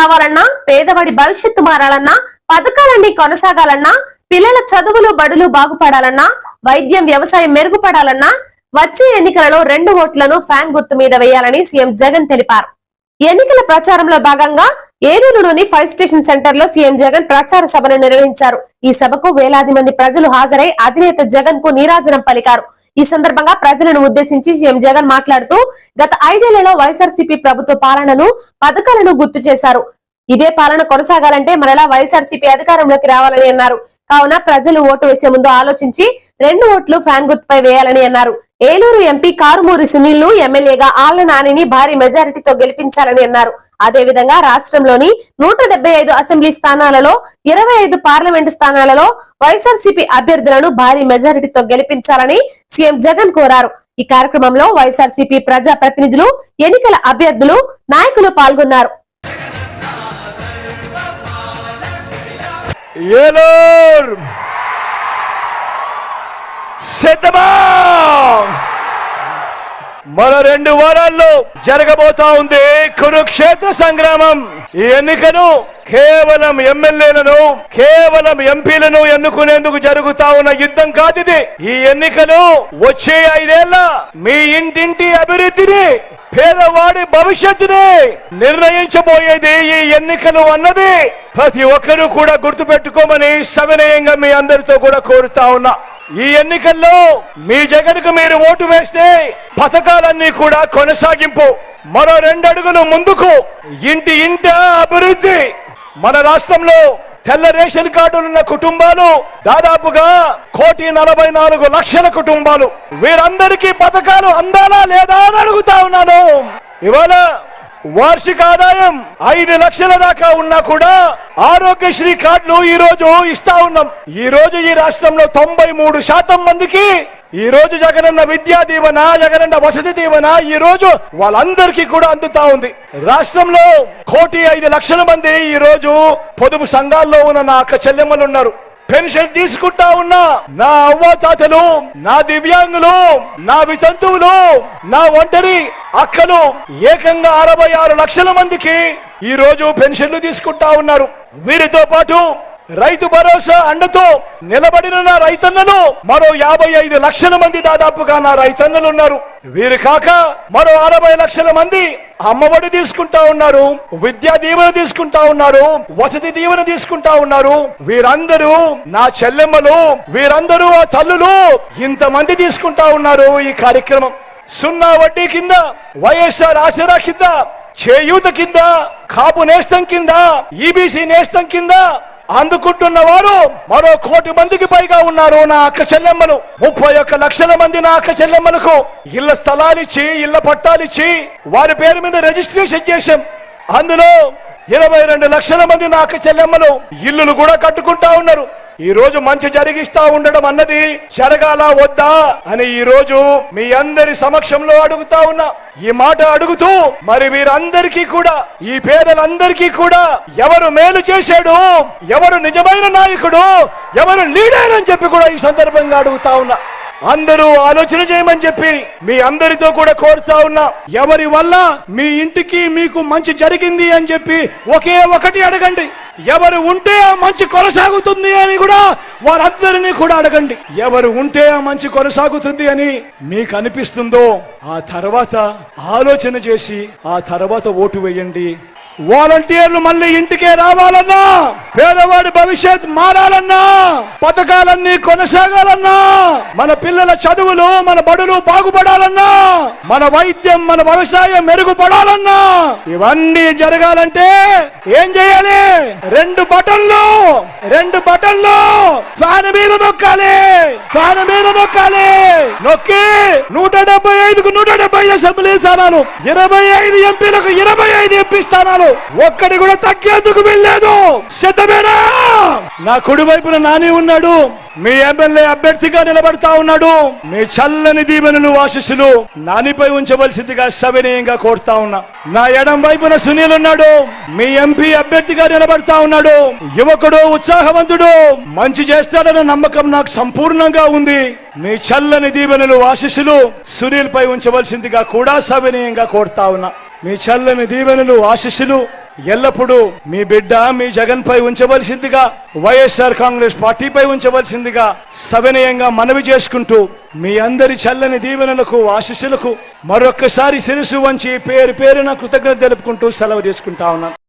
రావాలన్నా పేదవాడి భవిష్యత్తు మారాలన్నా పథకాలన్నీ కొనసాగాలన్నా పిల్లల చదువులు బడులు బాగుపడాలన్నా వైద్యం వ్యవసాయం మెరుగుపడాలన్నా వచ్చే ఎన్నికలలో రెండు ఓట్లను ఫ్యాన్ గుర్తు మీద వేయాలని సీఎం జగన్ తెలిపారు. ఎన్నికల ప్రచారంలో భాగంగా ఏలూరులోని ఫైర్ స్టేషన్ సెంటర్లో సీఎం జగన్ ప్రచార సభను నిర్వహించారు. ఈ సభకు వేలాది మంది ప్రజలు హాజరై అధినేత జగన్కు నీరాజనం పలికారు. ఈ సందర్భంగా ప్రజలను ఉద్దేశించి సీఎం జగన్ మాట్లాడుతూ గత ఐదేళ్ళలో వైఎస్ఆర్సీపీ ప్రభుత్వ పాలనను పథకాలను గుర్తు చేశారు. ఇదే పాలన కొనసాగాలంటే మరలా వైఎస్ఆర్సీపీ అధికారంలోకి రావాలని అన్నారు. కావున ప్రజలు ఓటు వేసే ముందు ఆలోచించి రెండు ఓట్లు ఫ్యాన్ గుర్తుపై వేయాలని అన్నారు. ఏలూరు ఎంపీ కారుమూరి సునీల్ను ఎమ్మెల్యేగా ఆళ్ళ నానిని భారీ మెజారిటీతో గెలిపించాలని అన్నారు. అదే విధంగా రాష్ట్రంలోని నూట డెబ్బై ఐదు అసెంబ్లీ స్థానాలలో ఇరవై ఐదు పార్లమెంటు స్థానాలలో వైఎస్ఆర్సీపీ అభ్యర్థులను భారీ మెజారిటీతో గెలిపించాలని సీఎం జగన్ కోరారు. ఈ కార్యక్రమంలో వైఎస్ఆర్సీపీ ప్రజా ప్రతినిధులు ఎన్నికల అభ్యర్థులు నాయకులు పాల్గొన్నారు. ఏలూరు సిద్ధమా మన రెండు వారాల్లో జరగబోతా ఉంది కురుక్షేత్ర సంగ్రామం. ఈ ఎన్నికను కేవలం ఎమ్మెల్యేలను కేవలం ఎంపీలను ఎన్నుకునేందుకు జరుగుతా ఉన్న యుద్ధం కాదు ఇది. ఈ ఎన్నికను వచ్చే ఐదేళ్ళ మీ ఇంటింటి అభివృద్ధిని పేదవాడి భవిష్యత్తుని నిర్ణయించబోయేది ఈ ఎన్నికలు అన్నది ప్రతి ఒక్కరూ కూడా గుర్తుపెట్టుకోమని సవినయంగా మీ అందరితో కూడా కోరుతా ఉన్నా. ఈ ఎన్నికల్లో మీ జగన్కు మీరు ఓటు వేస్తే పథకాలన్నీ కూడా కొనసాగింపు. మరో రెండు అడుగులు ముందుకు. ఇంటి ఇంట అభివృద్ధి. మన రాష్ట్రంలో తెల్ల రేషన్ కార్డులున్న కుటుంబాలు దాదాపుగా కోటి నలభై నాలుగు లక్షల కుటుంబాలు. వీరందరికీ పథకాలు అందాలా లేదా అని అడుగుతా ఉన్నాను. ఇవాళ వార్షిక ఆదాయం ఐదు లక్షల దాకా ఉన్నా కూడా ఆరోగ్యశ్రీ కార్డులు ఈ రోజు ఇస్తా ఉన్నాం. ఈ రోజు ఈ రాష్ట్రంలో తొంభై మూడు శాతం మందికి ఈ రోజు జగనన్న విద్యా దీవెన జగనన్న వసతి దీవెన ఈ రోజు వాళ్ళందరికీ కూడా అందుతా ఉంది. రాష్ట్రంలో కోటి ఐదు లక్షల మంది ఈ రోజు పొదుపు సంఘాల్లో ఉన్న నా అక్క చెల్లెమ్మలు ఉన్నారు. పెన్షన్ తీసుకుంటా ఉన్నా నా అవ్వ తాతలు నా దివ్యాంగులు నా వితంతువులు నా ఒంటరి అక్కలు ఏకంగా అరవై ఆరు లక్షల మందికి ఈ రోజు పెన్షన్లు తీసుకుంటా ఉన్నారు. వీరితో పాటు రైతు భరోసా అండతో నిలబడిన నా రైతన్నలు మరో యాభై ఐదు లక్షల మంది దాదాపుగా నా రైతన్నలు ఉన్నారు. వీరు కాక మరో అరవై లక్షల మంది అమ్మఒడి తీసుకుంటా ఉన్నారు విద్యా దీవెన తీసుకుంటా ఉన్నారు వసతి దీవెన తీసుకుంటా ఉన్నారు. వీరందరూ నా చెల్లెమ్మలు వీరందరూ ఆ తల్లులు ఇంతమంది తీసుకుంటా ఉన్నారు ఈ కార్యక్రమం. సున్నా వడ్డీ కింద వైఎస్ఆర్ ఆసరా కింద చేయూత కింద కాపు నేస్తం కింద ఈబీసీ నేస్తం కింద అందుకుంటున్న వారు మరో కోటి మందికి పైగా ఉన్నారు నా అక్క చెల్లెమ్మలు. ముప్పై ఒక్క లక్షల మంది నా అక్క చెల్లెమ్మలకు ఇళ్ళ స్థలాలిచ్చి ఇళ్ళ పట్టాలిచ్చి వారి పేరు మీద రిజిస్ట్రేషన్ చేశాం. అందులో ఇరవై రెండు లక్షల మంది నా అక్క చెల్లెమ్మలు ఇల్లులు కూడా కట్టుకుంటా ఉన్నారు. ఈ రోజు మంచి జరిగిస్తా ఉండడం అన్నది జరగాల వద్దా అని ఈ రోజు మీ అందరి సమక్షంలో అడుగుతా ఉన్నా. ఈ మాట అడుగుతూ మరి వీరందరికీ కూడా ఈ పేదలందరికీ కూడా ఎవరు మేలు చేశాడు ఎవరు నిజమైన నాయకుడు ఎవరు లీడర్ అని చెప్పి కూడా ఈ సందర్భంగా అడుగుతా ఉన్నా. అందరూ ఆలోచన చేయమని చెప్పి మీ అందరితో కూడా కోరుతా ఉన్నా. ఎవరి వల్ల మీ ఇంటికి మీకు మంచి జరిగింది అని చెప్పి ఒకే ఒకటి అడగండి. ఎవరు ఉంటే ఆ మంచి కొనసాగుతుంది అని కూడా వారందరినీ కూడా అడగండి. ఎవరు ఉంటే ఆ మంచి కొనసాగుతుంది అని మీకు అనిపిస్తుందో ఆ తర్వాత ఆలోచన చేసి ఆ తర్వాత ఓటు వేయండి. వాలంటీర్లు మళ్ళీ ఇంటికే రావాలన్నా పేదవాడి భవిష్యత్ మారాలన్నా పథకాలన్నీ కొనసాగాలన్నా మన పిల్లల చదువులు మన బడులు బాగుపడాలన్నా మన వైద్యం మన వ్యవసాయం మెరుగుపడాలన్నా ఇవన్నీ జరగాలంటే ఏం చేయాలి? రెండు బటన్లు రెండు బటన్లు. ఫ్యాన్ మీద నొక్కాలి ఫ్యాన్ మీద నొక్కాలి. నొక్కి నూట డెబ్బై ఐదుకు నూట డెబ్బై అసెంబ్లీ స్థానాలు ఇరవై ఐదు ఎంపీలకు ఇరవై ఐదు ఎంపీ స్థానాలు ఒక్కడి కూడా తగ్గేందుకు వెళ్ళలేదు శతమేనా? నా కుడి వైపున నాని ఉన్నాడు. మీ ఎమ్మెల్యే అభ్యర్థిగా నిలబడతా ఉన్నాడు. మీ చల్లని దీవెనలు ఆశీస్సులు నానిపై ఉంచవలసిందిగా సవినయంగా కోరుతా ఉన్నా. నా ఎడం వైపున సునీల్ ఉన్నాడు. మీ ఎంపీ అభ్యర్థిగా నిలబడతా ఉన్నాడు. యువకుడు ఉత్సాహవంతుడు. మంచి చేస్తాడన్న నమ్మకం నాకు సంపూర్ణంగా ఉంది. మీ చల్లని దీవెనలు ఆశీస్సులు సునీల్ పై ఉంచవలసిందిగా కూడా సవినయంగా కోరుతా ఉన్నా. మీ చల్లని దీవెనలు ఆశీస్సులు ఎల్లప్పుడూ మీ బిడ్డ మీ జగన్ పై ఉంచవలసిందిగా వైఎస్ఆర్ కాంగ్రెస్ పార్టీపై ఉంచవలసిందిగా సవినయంగా మనవి చేసుకుంటూ మీ అందరి చల్లని దీవెనలకు ఆశీస్సులకు మరొక్కసారి శిరసు వంచి పేరు పేరున కృతజ్ఞత తెలుపుకుంటూ సెలవు తీసుకుంటా ఉన్నాను